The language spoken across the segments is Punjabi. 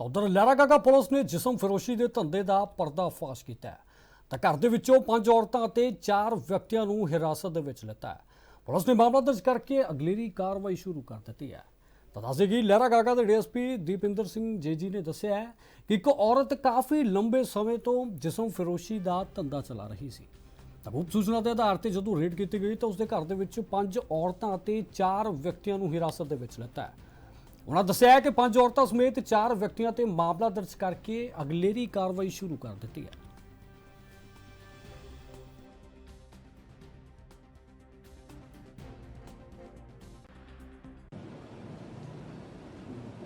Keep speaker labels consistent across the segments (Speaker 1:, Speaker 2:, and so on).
Speaker 1: ਤਾਂ ਉਧਰ ਲਹਿਰਾਗਾਗਾ ਪੁਲਿਸ ਨੇ ਜਿਸਮ ਫਰੋਸ਼ੀ ਦੇ ਧੰਦੇ ਦਾ ਪਰਦਾਫਾਸ਼ ਕੀਤਾ ਹੈ। ਤਾਂ ਘਰ ਦੇ ਵਿੱਚੋਂ ਪੰਜ ਔਰਤਾਂ ਅਤੇ ਚਾਰ ਵਿਅਕਤੀਆਂ ਨੂੰ ਹਿਰਾਸਤ ਦੇ ਵਿੱਚ ਲਿੱਤਾ ਹੈ। ਪੁਲਿਸ ਨੇ ਮਾਮਲਾ ਦਰਜ ਕਰਕੇ ਅਗਲੇਰੀ ਕਾਰਵਾਈ ਸ਼ੁਰੂ ਕਰ ਦਿੱਤੀ ਹੈ। ਤਾਂ ਦੱਸਦੇ ਕਿ ਲਹਿਰਾਗਾਗਾ ਦੇ ਡੀਐਸਪੀ ਦੀਪਿੰਦਰ ਸਿੰਘ ਜੇਜੀ ਨੇ ਦੱਸਿਆ ਹੈ ਕਿ ਇੱਕ ਔਰਤ ਕਾਫੀ ਲੰਬੇ ਸਮੇਂ ਤੋਂ ਜਿਸਮ ਫਰੋਸ਼ੀ ਦਾ ਧੰਦਾ ਚਲਾ ਰਹੀ ਸੀ। ਤਾਂ ਗੁਪਤ ਸੂਚਨਾ ਦੇ ਆਧਾਰ ਤੇ ਜਦੋਂ ਰੇਡ ਕੀਤੀ ਗਈ ਤਾਂ ਉਸਦੇ ਘਰ ਦੇ ਵਿੱਚ ਪੰਜ ਔਰਤਾਂ ਅਤੇ ਚਾਰ ਵਿਅਕਤੀਆਂ ਨੂੰ ਹਿਰਾਸਤ ਦੇ ਵਿੱਚ ਲਿੱਤਾ ਹੈ। ਉਹਨਾਂ ਦੱਸਿਆ ਹੈ ਕਿ ਪੰਜ ਔਰਤਾਂ ਸਮੇਤ ਚਾਰ ਵਿਅਕਤੀਆਂ ਤੇ ਮਾਮਲਾ ਦਰਜ ਕਰਕੇ ਅਗਲੇਰੀ ਕਾਰਵਾਈ ਸ਼ੁਰੂ ਕਰ ਦਿੱਤੀ ਹੈ।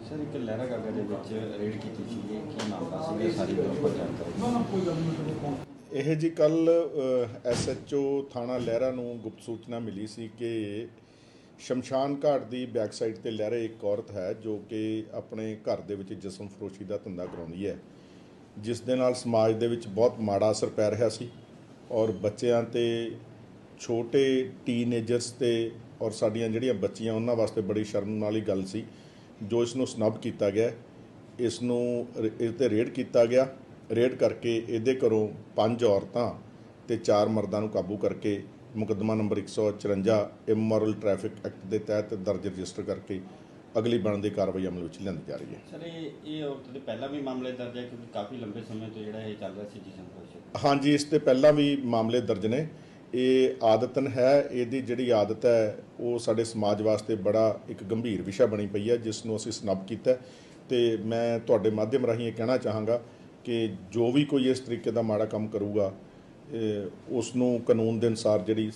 Speaker 2: ਸਰ ਇੱਕ ਲਹਿਰਾ ਗਾਗਾ ਦੇ ਵਿੱਚ ਰੇਡ ਕੀਤੀ ਸੀ। ਇਹ ਕੀ ਮਾਮਲਾ ਸੀ ਇਹ ਸਾਰੀ ਗੱਲ ਆਪਾਂ ਜਾਣਕਾਰੀ
Speaker 3: ਇਹ ਜੀ ਕੱਲ ਐਸਐਚਓ ਥਾਣਾ ਲਹਿਰਾ ਨੂੰ ਗੁਪਤ ਸੂਚਨਾ ਮਿਲੀ ਸੀ ਕਿ ਸ਼ਮਸ਼ਾਨ ਘਾਟ ਦੀ ਬੈਕ ਸਾਈਡ ਤੇ ਲਹਿਰੇ ਇੱਕ ਔਰਤ ਹੈ ਜੋ ਕਿ ਆਪਣੇ ਘਰ ਦੇ ਵਿੱਚ ਜਿਸਮ ਫਰੋਸ਼ੀ ਦਾ ਧੰਦਾ ਕਰਾਉਂਦੀ ਹੈ। ਜਿਸ ਦੇ ਨਾਲ ਸਮਾਜ ਦੇ ਵਿੱਚ ਬਹੁਤ ਮਾੜਾ ਅਸਰ ਪੈ ਰਿਹਾ ਸੀ ਔਰ ਬੱਚਿਆਂ ਤੇ, ਛੋਟੇ ਟੀਨੇਜਰਸ ਤੇ ਔਰ ਸਾਡੀਆਂ ਜਿਹੜੀਆਂ ਬੱਚੀਆਂ, ਉਹਨਾਂ ਵਾਸਤੇ ਬੜੀ ਸ਼ਰਮ ਵਾਲੀ ਗੱਲ ਸੀ, ਜੋ ਇਸ ਨੂੰ ਸਨਬ ਕੀਤਾ ਗਿਆ। ਇਸ ਨੂੰ ਇਸ ਤੇ ਰੇਡ ਕੀਤਾ ਗਿਆ। ਰੇਡ ਕਰਕੇ ਇਹਦੇ ਘਰੋਂ ਪੰਜ ਔਰਤਾਂ ਤੇ ਚਾਰ ਮਰਦਾਂ ਨੂੰ ਕਾਬੂ ਕਰਕੇ ਮੁਕੱਦਮਾ ਨੰਬਰ 154 ਇਮੋਰਲ ਟ੍ਰੈਫਿਕ ਐਕਟ ਦੇ ਤਹਿਤ ਦਰਜ ਰਜਿਸਟਰ ਕਰਕੇ ਅਗਲੀ ਬਣਦੀ ਕਾਰਵਾਈ ਅਮਲ ਵਿੱਚ ਲਿਆਂਦੀ ਜਾ ਰਹੀ ਹੈ।
Speaker 2: ਸਰ ਇਹ ਇਹ ਔਰਤ ਦੇ ਪਹਿਲਾਂ ਵੀ ਮਾਮਲੇ ਦਰਜ ਹੈ ਕਿਉਂਕਿ ਕਾਫੀ ਲੰਬੇ ਸਮੇਂ ਤੋਂ ਜਿਹੜਾ ਇਹ ਚੱਲ ਰਿਹਾ ਸੀ ਜਿਸਮ ਖੁਸ਼
Speaker 3: ਹਾਂਜੀ ਇਸ ਤੇ ਪਹਿਲਾਂ ਵੀ ਮਾਮਲੇ ਦਰਜ ਨੇ। ਇਹ ਆਦਤਨ ਹੈ ਇਹਦੀ ਜਿਹੜੀ ਆਦਤ ਹੈ ਉਹ ਸਾਡੇ ਸਮਾਜ ਵਾਸਤੇ ਬੜਾ ਇੱਕ ਗੰਭੀਰ ਵਿਸ਼ਾ ਬਣੀ ਪਈ ਹੈ ਜਿਸ ਨੂੰ ਅਸੀਂ ਸਨਬ ਕੀਤਾ ਤੇ ਮੈਂ ਤੁਹਾਡੇ ਮਾਧਿਅਮ ਰਾਹੀਂ ਇਹ ਕਹਿਣਾ ਚਾਹਾਂਗਾ ਕਿ ਜੋ ਵੀ ਕੋਈ ਇਸ ਤਰੀਕੇ ਦਾ ਮਾੜਾ ਕੰਮ ਕਰੂਗਾ ਉਸ ਨੂੰ ਕਾਨੂੰਨ ਦੇ ਅਨੁਸਾਰ ਜਿਹੜੀ